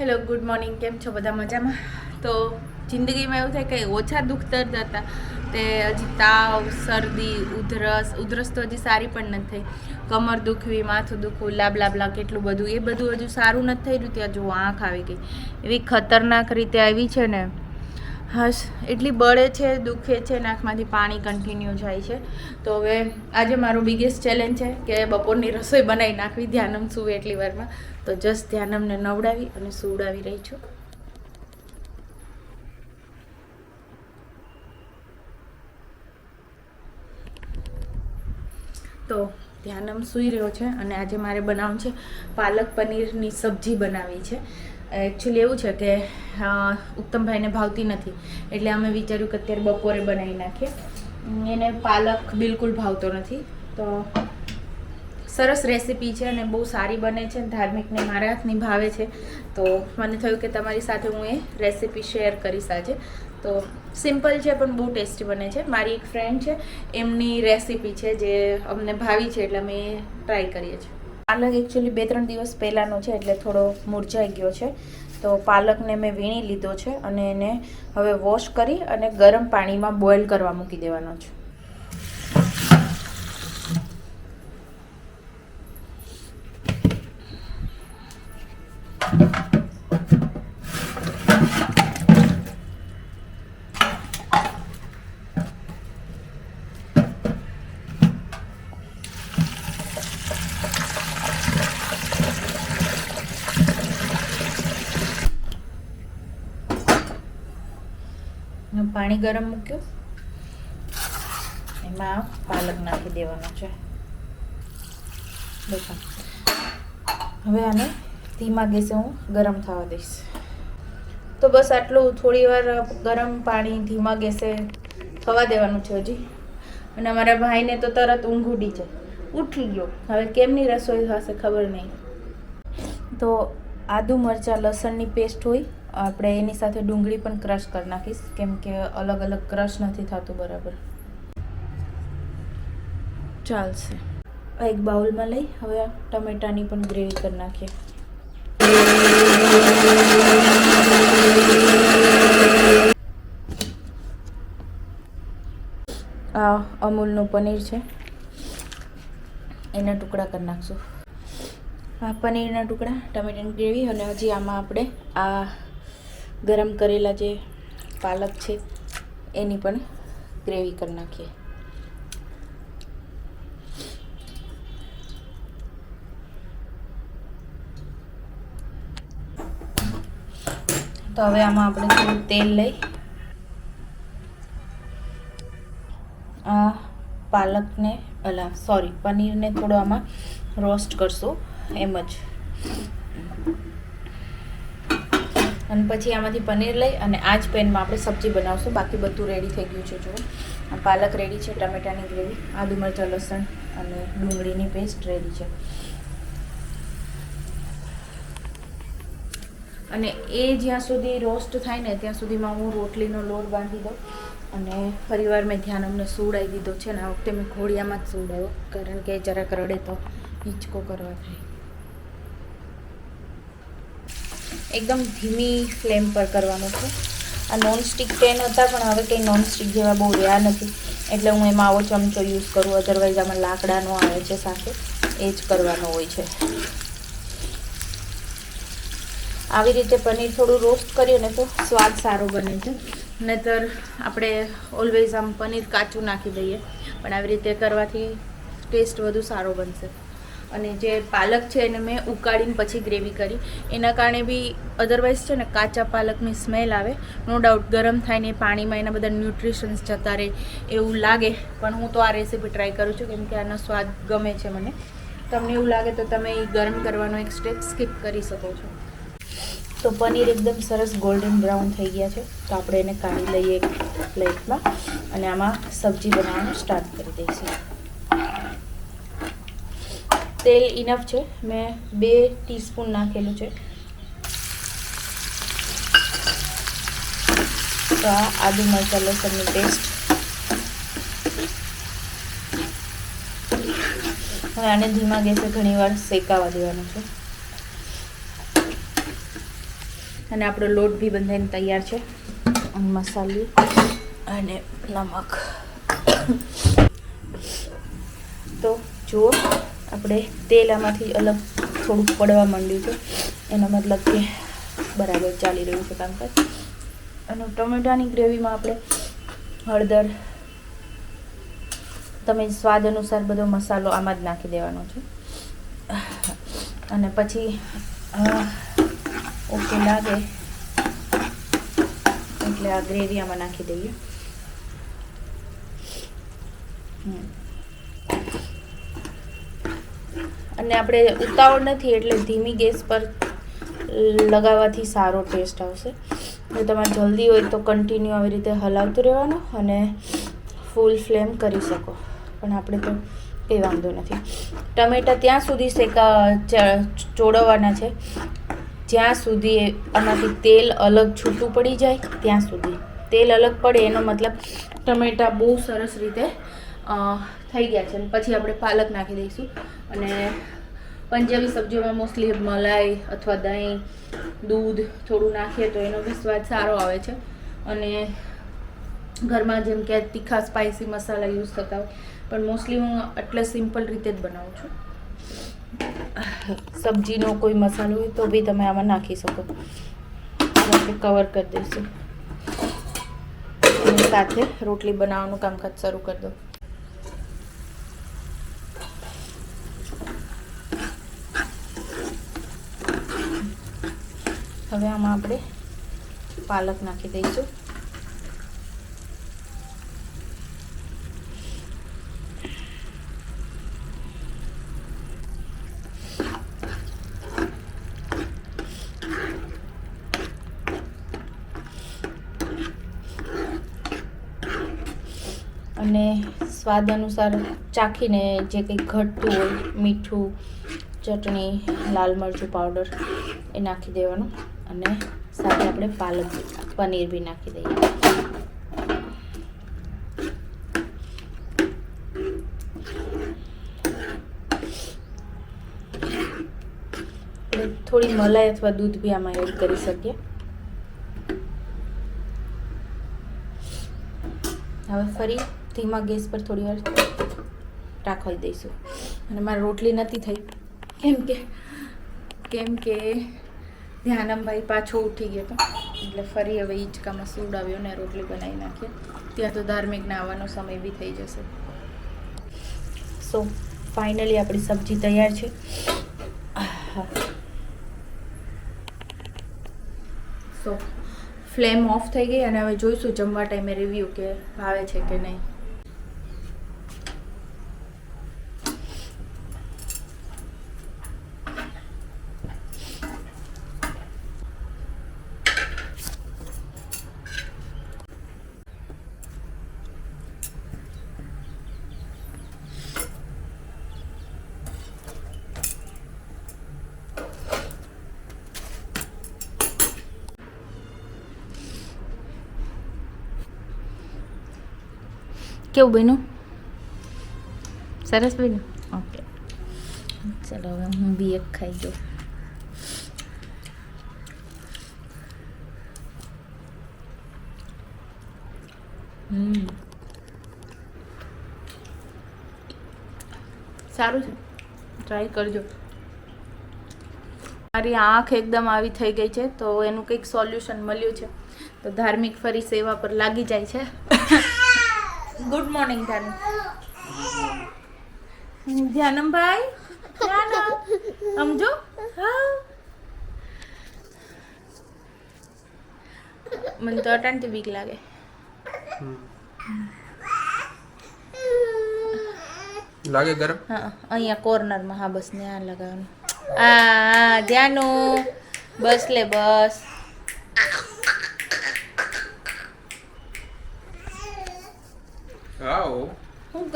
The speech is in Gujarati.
હેલો ગુડ મોર્નિંગ કેમ છો? બધા મજામાં? તો જિંદગીમાં એવું થાય કે ઓછા દુઃખ દર્દ હતા, તે હજી તાવ, શરદી, ઉધરસ ઉધરસ તો હજી સારી પણ નથી થઈ. કમર દુખવી, માથું દુખવું લાબ લાબ લાબ કેટલું બધું. એ બધું હજુ સારું નથી થઈ રહ્યું. ત્યાં જો આંખ આવી ગઈ. એવી ખતરનાક રીતે આવી છે ને હસ એટલી બળે છે, દુખે છે નાકમાંથી પાણી કન્ટિન્યુ જાય છે. તો હવે આજે મારું બિગેસ્ટ ચેલેન્જ છે કે બપોરની રસોઈ બનાવી નાખવી, ધ્યાનમ સુવે એટલી વારમાં. તો જસ્ટ ધ્યાનમને નવડાવી અને સુવડાવી રહી છું. તો ધ્યાનમ સૂઈ રહ્યો છે અને આજે મારે બનાવવું છે પાલક પનીરની સબ્જી બનાવી છે. એકચ્યુઅલી એવું છે કે ઉત્તમભાઈને ભાવતી નથી. એટલે અમે વિચાર્યું કે અત્યારે બપોરે બનાવી નાખીએ. એને પાલક બિલકુલ ભાવતો નથી. તો સરસ રેસીપી છે અને બહુ સારી બને છે. ધાર્મિકને મારા હાથની ભાવે છે. તો મને થયું કે તમારી સાથે હું એ રેસીપી શેર કરીશ આજે. તો સિમ્પલ છે પણ બહુ ટેસ્ટી બને છે. મારી એક ફ્રેન્ડ છે, એમની રેસીપી છે જે અમને ભાવી છે એટલે અમે એ ટ્રાય કરીએ છીએ. પાલક એકચ્યુઅલી બે ત્રણ દિવસ પહેલાંનો છે, એટલે થોડો મુરઝાઈ ગયો છે. તો પાલકને મેં વીણી લીધો છે અને એને હવે વોશ કરી અને ગરમ પાણીમાં બોઇલ કરવા મૂકી દેવાનો છે. પાણી ગરમ મૂક્યું. એમાં પાલક નાખી દેવાનો છે. દેખો. હવે આને ધીમા ગેસે હું ગરમ થવા દઈશ. તો બસ આટલું. થોડી વાર ગરમ પાણી ધીમા ગેસે થવા દેવાનું છે હજી. અને અમારા ભાઈને તો તરત ઊંઘ ઉડી જાય. ઉઠી ગયો. હવે કેમની રસોઈ થશે ખબર નહીં. તો આદુ મરચાં લસણની પેસ્ટ હોય. આપણે એની સાથે ડુંગળી પણ ક્રશ કરી નાખીશ, કેમ કે અલગ અલગ ક્રશ નથી થતું બરાબર. ચાલશે. એક બાઉલમાં લઈ, હવે ટમેટાની પણ ગ્રેવી કરી નાખીએ. આ અમૂલનું પનીર છે. એના ટુકડા કરી નાખશું. આ પનીરના ટુકડા, ટમેટાની ગ્રેવી, અને હજી આમાં આપણે આ ગરમ કરેલા જે પાલક છે, એની પણ ગ્રેવી કરી નાખીએ. તો હવે આમાં આપણે થોડું તેલ લઈ આ પાલકને, અલા સોરી પનીરને થોડો આમાં રોસ્ટ કરશું, એમ જ. અને પછી આમાંથી પનીર લઈ અને આ જ પેનમાં આપણે સબ્જી બનાવશું. બાકી બધું રેડી થઈ ગયું છે, જુઓ. પાલક રેડી છે, ટમેટાની ગ્રેવી, આદુ મરચાં, લસણ અને ડુંગળીની પેસ્ટ રેડી છે. અને એ જ્યાં સુધી રોસ્ટ થાય ને ત્યાં સુધીમાં હું રોટલીનો લોટ બાંધી દઉં અને ફરીવાર મેં ધ્યાન અમને સુવડાવી દીધો છે ને, આ વખતે મેં ઘોડિયામાં જ સુવડાવ્યો, કારણ કે જરાક રડે તો હિંચકો કરવા થાય. એકદમ ધીમી ફ્લેમ પર કરવાનું છે. આ નોનસ્ટિક પેન હતા, પણ હવે કંઈ નોનસ્ટિક જેવા બહુ રહ્યા નથી. એટલે હું એમાં આવો ચમચો યુઝ કરું. અધરવાઇઝ આમાં લાકડાનો આવે છે સાથે. એ જ કરવાનો હોય છે. આવી રીતે પનીર થોડું રોસ્ટ કરીએ ને તો સ્વાદ સારો બને છે. નહીતર આપણે ઓલવેઝ આમ પનીર કાચું નાખી દઈએ. પણ આવી રીતે કરવાથી ટેસ્ટ વધુ સારો બનશે. અને જે પાલક છે એને મેં ઉકાળીને પછી ગ્રેવી કરી. એના કારણે બી અધરવાઇઝ છે ને કાચા પાલકની સ્મેલ આવે. નો ડાઉટ ગરમ થાય ને પાણીમાં એના બધા ન્યુટ્રિશન્સ જતા રહે એવું લાગે. પણ હું તો આ રેસીપી ટ્રાય કરું છું કેમ કે આનો સ્વાદ ગમે છે મને. તમને એવું લાગે તો તમે એ ગરમ કરવાનો એક સ્ટેપ સ્કીપ કરી શકો છો. તો પનીર એકદમ સરસ ગોલ્ડન બ્રાઉન થઈ ગયા છે. તો આપણે એને કાઢી લઈએ પ્લેટમાં અને આમાં સબ્જી બનાવવાનું સ્ટાર્ટ કરી દઈશું. તેલ ઇનફ છે. મેં બે ટીસ્પૂન નાખેલું છે. તો આ આદુ મરચાં, લસણની પેસ્ટ હવે આને ધીમા ગેસે ઘણીવાર શેકાવા દેવાનું છે. અને આપણો લોટ બી બંધાઈને તૈયાર છે. અને મસાલી અને નમક. તો જુઓ. આપણે તેલ આમાંથી અલગ થોડુંક પડવા માંડ્યું છે. એનો મતલબ કે બરાબર ચાલી રહ્યું છે કામકાજ. અને ટમેટાની ગ્રેવીમાં આપણે હળદર, તમે સ્વાદ અનુસાર બધો મસાલો આમાં જ નાખી દેવાનો છે. અને પછી ઓકે લાગે એટલે આ ગ્રેવી આમાં નાખી દઈએ. હમ. અને આપણે ઉતાવળ નથી એટલે ધીમી ગેસ પર લગાવવાથી સારો ટેસ્ટ આવશે. જો તમારે જલ્દી હોય તો કન્ટિન્યુ આવી રીતે હલાવતું રહેવાનું અને ફૂલ ફ્લેમ કરી શકો. પણ આપણે તો એ વાંધો નથી. ટમેટા ત્યાં સુધી શેકા ચોળવવાના છે. જ્યાં સુધી આમાંથી તેલ અલગ છૂટું પડી જાય, ત્યાં સુધી. તેલ અલગ પડે એનો મતલબ ટમેટા બહુ સરસ રીતે થઈ ગયા છે. પછી આપણે પાલક નાખી દઈશું. અને પંજાબી સબ્જીઓમાં મોસ્ટલી મલાઈ અથવા દહીં, દૂધ થોડું નાખીએ તો એનો બી સ્વાદ સારો આવે છે. અને ઘરમાં જેમ કે તીખા સ્પાઇસી મસાલા યુઝ થતા હોય, પણ મોસ્ટલી હું એટલે સિમ્પલ રીતે જ બનાવું છું. સબ્જીનો કોઈ મસાલો હોય તો બી તમે આમાં નાખી શકો. કવર કરી દઈશું. સાથે રોટલી બનાવવાનું કામકાજ શરૂ કરી દો હવે આમાં આપણે પાલક નાખી દઈશું. અને સ્વાદ અનુસાર ચાખીને જે કંઈ ઘટતું હોય, મીઠું, ચટણી, લાલ મરચું પાવડર એ નાખી દેવાનું. અને સાથે આપણે પાલક પનીર બી નાખી દઈએ. થોડી મલાઈ અથવા દૂધ બી આમાં એડ કરી શકીએ. હવે ફરી ધીમા ગેસ પર થોડી વાર રાખવા દઈશું. અને મારે રોટલી નથી થઈ. કેમ કે કેમ કે ધ્યાનમભાઈ પાછો ઉઠી ગયો હતો એટલે ફરી હવે હિંચકામાં સૂડ આવ્યો ને રોટલી બનાવી નાખીએ ત્યાં તો ધાર્મિક આવવાનો સમય બી થઈ જશે. સો ફાઇનલી આપણી સબ્જી તૈયાર છે. સો ફ્લેમ ઓફ થઈ ગઈ અને હવે જોઈશું જમવા ટાઈમે રિવ્યૂ કે ભાવે છે કે નહીં. કેવું બન્યું? સરસ બન્યું. ઓકે ચલો હવે હું બી એક ખાઈ દઉં સારું છે. ટ્રાય કરજો. મારી આંખ એકદમ આવી થઈ ગઈ છે તો એનું કંઈક સોલ્યુશન મળ્યું છે. તો ધાર્મિક ફરી સેવા પર લાગી જાય છે. ગુડ મોર્નિંગ ધ્યાનમ ધ્યાનમભાઈ ધ્યાનમ સમજો હા મને તો અટાણથી બીક લાગે લાગે ગરમ હા અહીંયા કોર્નરમાં હા બસ ત્યાં લગાવવાનું આ ધ્યાનુ બસ લે બસ